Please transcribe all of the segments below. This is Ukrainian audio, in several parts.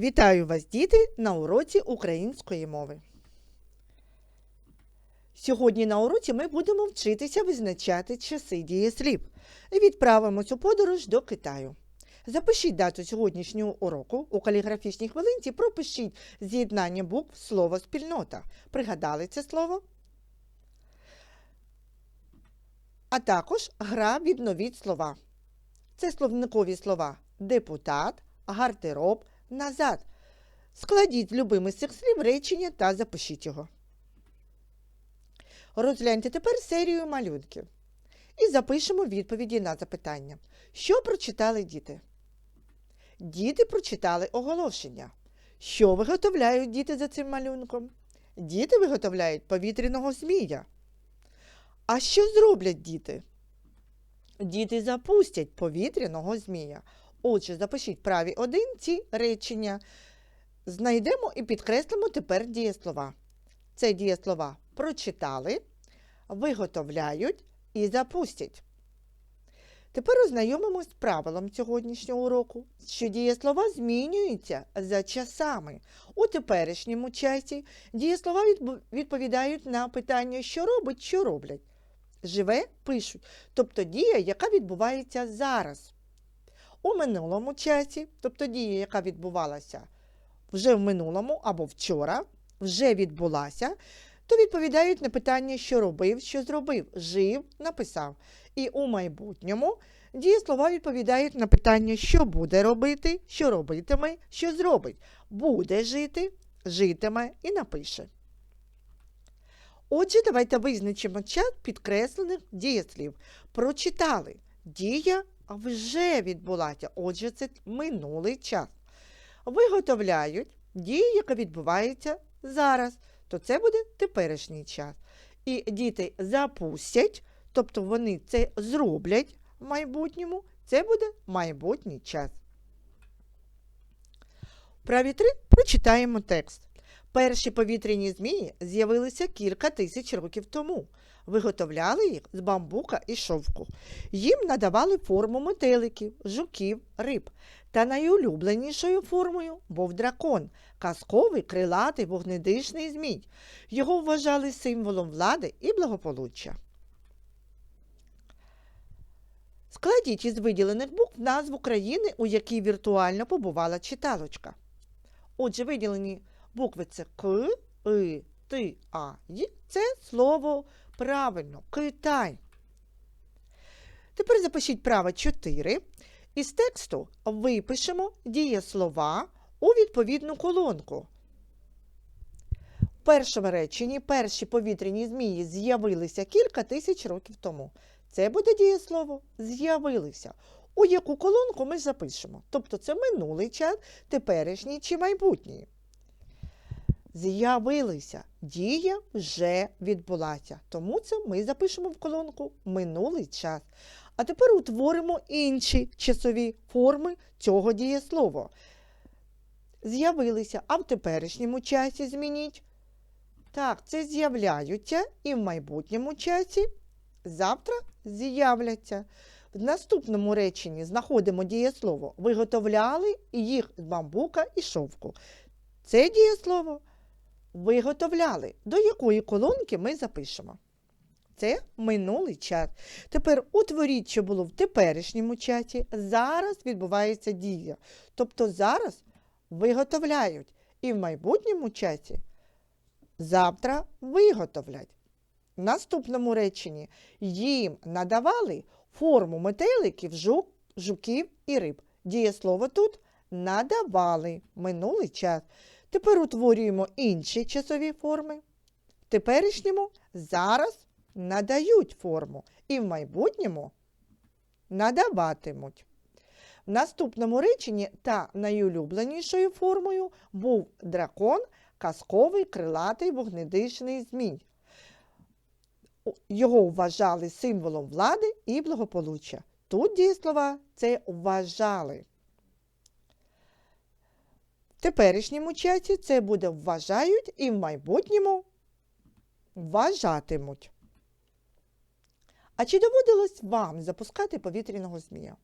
Вітаю вас, діти, на уроці української мови. Сьогодні на уроці ми будемо вчитися визначати часи дієслів. Відправимось у подорож до Китаю. Запишіть дату сьогоднішнього уроку у каліграфічній хвилинці, пропишіть з'єднання букв слово спільнота. Пригадали це слово? А також гра відновіть слова. Це словникові слова депутат, гардероб, назад. Складіть любими з цих слів речення та запишіть його. Розгляньте тепер серію малюнків. І запишемо відповіді на запитання. Що прочитали діти? Діти прочитали оголошення. Що виготовляють діти за цим малюнком? Діти виготовляють повітряного змія. А що зроблять діти? Діти запустять повітряного змія. Отже, запишіть праві один ці речення. Знайдемо і підкреслимо тепер дієслова. Це дієслова прочитали, виготовляють і запустять. Тепер ознайомимось з правилом сьогоднішнього уроку, що дієслова змінюються за часами. У теперішньому часі дієслова відповідають на питання, що робить, що роблять. Живе пишуть, тобто дія, яка відбувається зараз. У минулому часі, тобто дія, яка відбувалася вже в минулому або вчора, вже відбулася, то відповідають на питання, що робив, що зробив, жив, написав. І у майбутньому дієслова відповідають на питання, що буде робити, що робитиме, що зробить. Буде жити, житиме і напише. Отже, давайте визначимо час підкреслених дієслів. Прочитали. Дія вже відбулася. Отже, це минулий час. Виготовляють дію, яка відбувається зараз, то це буде теперішній час. І діти запустять, тобто вони це зроблять в майбутньому, це буде майбутній час. Праві 3 прочитаємо текст. Перші повітряні змії з'явилися кілька тисяч років тому. Виготовляли їх з бамбука і шовку. Їм надавали форму метеликів, жуків, риб. Та найулюбленішою формою був дракон, казковий крилатий вогнедишний змій. Його вважали символом влади і благополуччя. Складіть із виділених букв назву країни, у якій віртуально побувала читалочка. Отже, виділені букви це К, И, Т, А. Це слово правильно Китай. Тепер запишіть право 4. Із тексту випишемо дієслова у відповідну колонку. В першому реченні перші повітряні змії з'явилися кілька тисяч років тому. Це буде дієслово з'явилися. У яку колонку ми запишемо? Тобто це минулий час, теперішній чи майбутній. З'явилися. Дія вже відбулася. Тому це ми запишемо в колонку минулий час. А тепер утворимо інші часові форми цього дієслова. З'явилися, а в теперішньому часі змініть. Так, це з'являються і в майбутньому часі завтра з'являться. В наступному реченні знаходимо дієслово виготовляли їх з бамбука і шовку. Це дієслово виготовляли. До якої колонки ми запишемо? Це минулий час. Тепер утворіть, що було в теперішньому часі. Зараз відбувається дія. Тобто зараз виготовляють. І в майбутньому часі завтра виготовлять. В наступному реченні їм надавали форму метеликів, жук, жуків і риб. Дієслово тут надавали минулий час. Тепер утворюємо інші часові форми. В теперішньому зараз надають форму і в майбутньому надаватимуть. В наступному реченні та найулюбленішою формою був дракон, казковий крилатий вогнедишний змій. Його вважали символом влади і благополуччя. Тут дієслова це вважали. Теперішньому часі це буде вважають і в майбутньому вважатимуть. А чи доводилось вам запускати повітряного змія?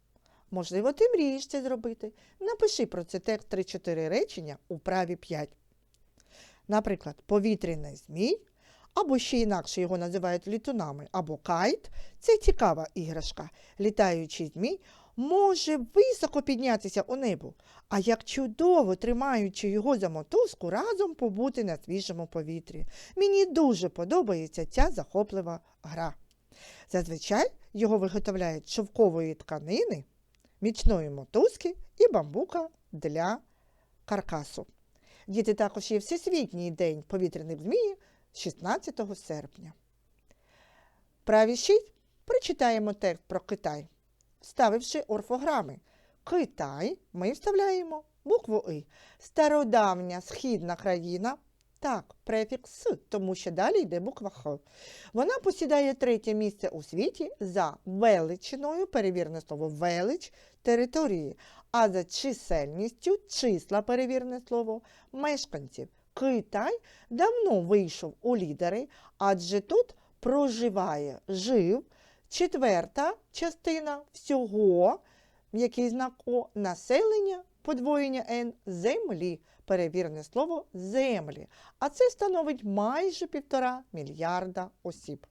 Можливо, ти мрієш це зробити. Напиши про це текст 3-4 речення у праві 5. Наприклад, повітряний змій, або ще інакше його називають літунами, або кайт це цікава іграшка. Літаючий змій може високо піднятися у небо, а як чудово, тримаючи його за мотузку, разом побути на свіжому повітрі. Мені дуже подобається ця захоплива гра. Зазвичай його виготовляють шовкової тканини, міцної мотузки і бамбука для каркасу. Діти також є Всесвітній день повітряних змії 16 серпня. Праві 6 прочитаємо текст про Китай, вставивши орфограми. Китай ми вставляємо букву И. Стародавня східна країна. Так, префікс С, тому що далі йде буква Х. Вона посідає третє місце у світі за величиною, перевірне слово велич території, а за чисельністю числа перевірне слово мешканців. Китай давно вийшов у лідери, адже тут проживає жив четверта частина всього, який знак О, населення подвоєння Н землі. Перевірне слово землі. А це становить майже півтора мільярда осіб.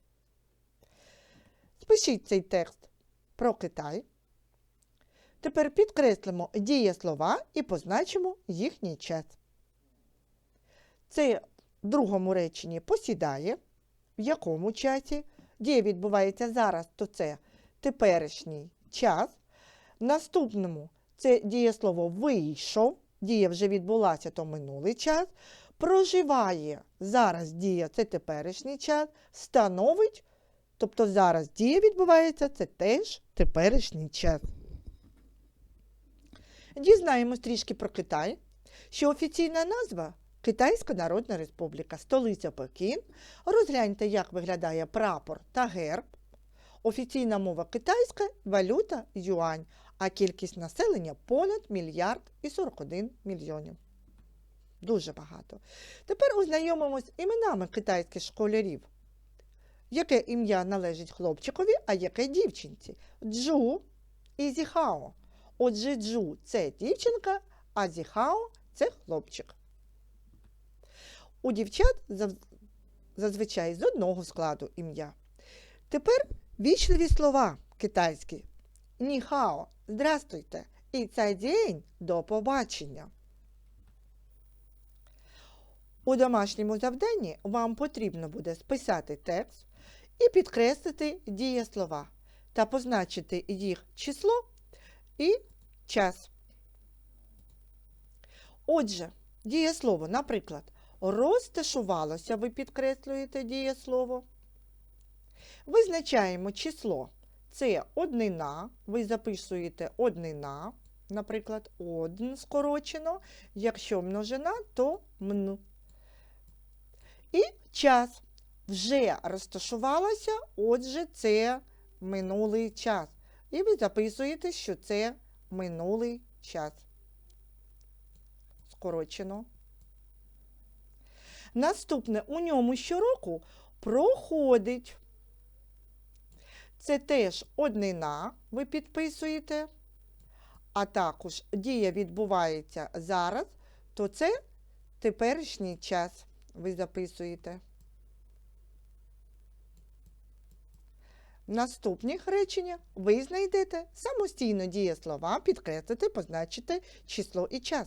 Спишіть цей текст про Китай. Тепер підкреслимо дієслова і позначимо їхній час. Це в другому реченні посідає, в якому часі. Дія відбувається зараз, то це теперішній час. В наступному це дієслово вийшов, дія вже відбулася, то минулий час. Проживає зараз дія це теперішній час, становить, тобто зараз дія відбувається, це теж теперішній час. Дізнаємось трішки про Китай, що офіційна назва Китайська Народна Республіка, столиця Пекін. Розгляньте, як виглядає прапор та герб. Офіційна мова китайська, валюта юань, а кількість населення понад мільярд і 41 мільйонів. Дуже багато. Тепер ознайомимось іменами китайських школярів. Яке ім'я належить хлопчикові, а яке дівчинці? Джу і Зіхао. Отже, Джу це дівчинка, а Зіхао це хлопчик. У дівчат зазвичай з одного складу ім'я. Тепер вічливі слова китайські. Ніхао, здрастуйте, і цей день до побачення. У домашньому завданні вам потрібно буде списати текст і підкреслити дієслова та позначити їх число і час. Отже, дієслово, наприклад, розташувалося, ви підкреслюєте дієслово. Визначаємо число. Це однина, ви записуєте однина, наприклад, одн скорочено. Якщо множина, то мн. І час вже розташувалося, отже, це минулий час. І ви записуєте, що це минулий час. Скорочено. Наступне у ньому щороку проходить. Це теж однина, ви підписуєте, а також дія відбувається зараз, то це теперішній час ви записуєте. В наступних реченнях ви знайдете самостійно дієслова, підкреслити, позначити число і час.